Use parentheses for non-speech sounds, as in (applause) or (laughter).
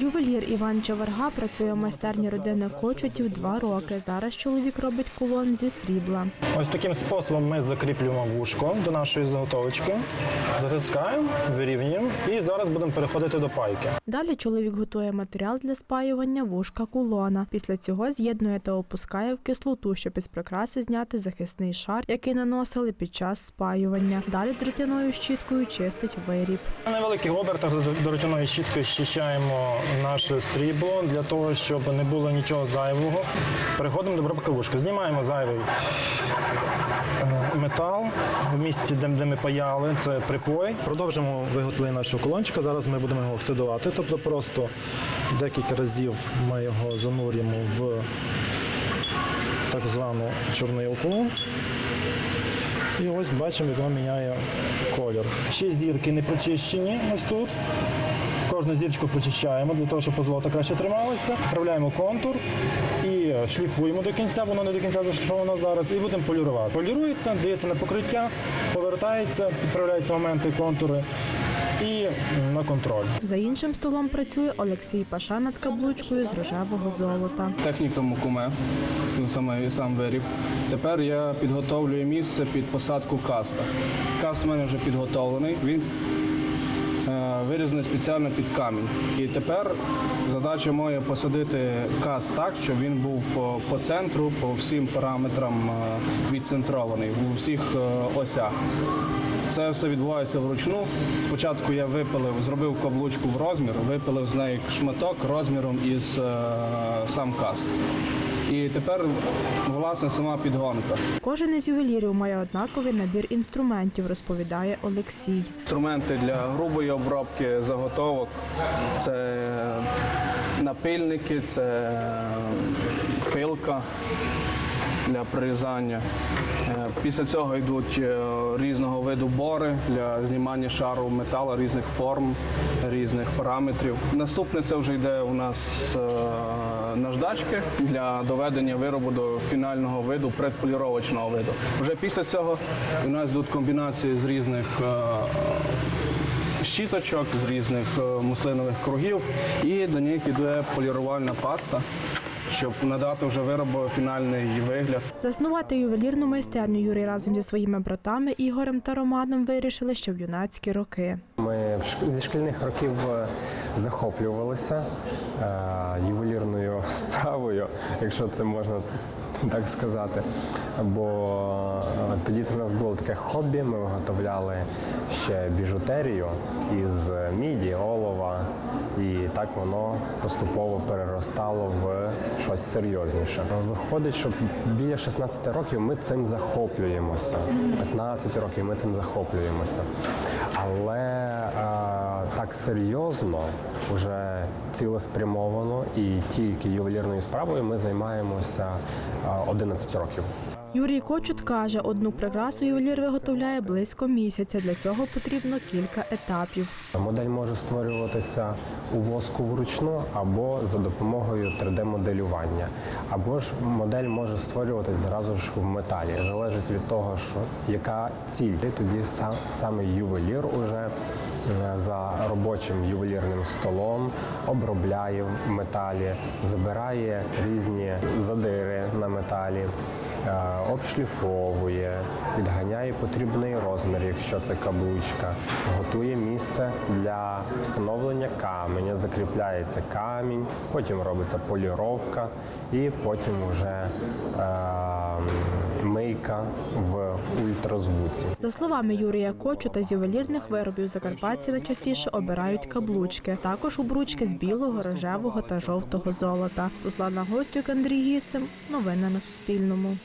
Ювелір Іван Чаварга працює в майстерні родини Кочутів два роки. Зараз чоловік робить кулон зі срібла. Ось таким способом ми закріплюємо вушко до нашої заготовочки, затискаємо, вирівнюємо і зараз будемо переходити до пайки. Далі чоловік готує матеріал для спаювання вушка кулона. Після цього з'єднує та опускає в кислоту, щоб із прикраси зняти захисний шар, який наносили під час спаювання. Далі дротяною щіткою чистить виріб. На невеликих обертах ручної щітки щищаємо наше стрібло для того, щоб не було нічого зайвого. Переходимо до обробки. Знімаємо зайвий е, метал в місці, де ми паяли, це припой. Продовжимо виготовлення нашого колончика. Зараз ми будемо його оксидувати, тобто просто декілька разів ми його занурюємо в так звану чорнилку. І ось бачимо, як воно міняє колір. Ще зірки не прочищені ось тут. Кожну зірочку прочищаємо для того, щоб позолота краще трималася. Вправляємо контур і шліфуємо до кінця, воно не до кінця зашліфовано зараз, і будемо полірувати. Полірується, дається на покриття, повертається, підправляються моменти, контури і на контроль. За іншим столом працює Олексій Паша над каблучкою з рожевого золота. технікум куме, ну, саме сам виріб. Тепер я підготовлюю місце під посадку каста. Каст у мене вже підготовлений. Він вирізаний спеціально під камінь. І тепер задача моя посадити каз так, щоб він був по центру, по всім параметрам е, відцентрований у всіх е, осях. Це все відбувається вручну. Спочатку я випилив, зробив каблучку в розмір, випилив з неї шматок розміром із е, сам каст. І тепер, власне, сама підгонка. Кожен із ювелірів має однаковий набір інструментів, розповідає Олексій. Інструменти для грубої обробки заготовок це напильники, це пилка для прирізання. Е, Після цього йдуть е, різного виду бори для знімання шару металу різних форм, різних параметрів. Наступне це вже йде у нас е, наждачки для доведення виробу до фінального виду, предполіровочного виду. Вже після цього у нас йдуть комбінації з різних щіточок, з різних муслинових кругів, і до них йде полірувальна паста, щоб надати вже виробу фінальний вигляд. Заснувати ювелірну майстерню Юрій разом зі своїми братами Ігорем та Романом вирішили ще в юнацькі роки. Ми зі шкільних років е, захоплювалися е, ювелірною (laughs) справою, якщо це можна так сказати. Бо тоді це у нас було таке хобі. Ми виготовляли ще біжутерію із міді, олова, і так воно поступово переростало в щось серйозніше. Виходить, що біля 16 років ми цим захоплюємося. 15 років ми цим захоплюємося. Але так серйозно, вже цілеспрямовано і тільки ювелірною справою ми займаємося е, 11 років. Юрій Кочут каже, одну прикрасу ювелір виготовляє близько місяця. Для цього потрібно кілька етапів. Модель може створюватися у воску вручну або за допомогою 3D-моделювання, або ж модель може створюватись зразу ж в металі. Залежить від того, що яка ціль. Тоді сам саме ювелір уже за робочим ювелірним столом обробляє металі, забирає різні задири на металі. е, Обшліфовує, підганяє потрібний розмір, якщо це каблучка, готує місце для встановлення каменя, закріпляється камінь, потім робиться поліровка і потім вже е, мийка в ультразвуці. За словами Юрія Кочу та з ювелірних виробів Закарпаття найчастіше обирають каблучки. Також обручки з білого, рожевого та жовтого золота. Руслана Гостюк, Андрій Гісим. Новини на Суспільному.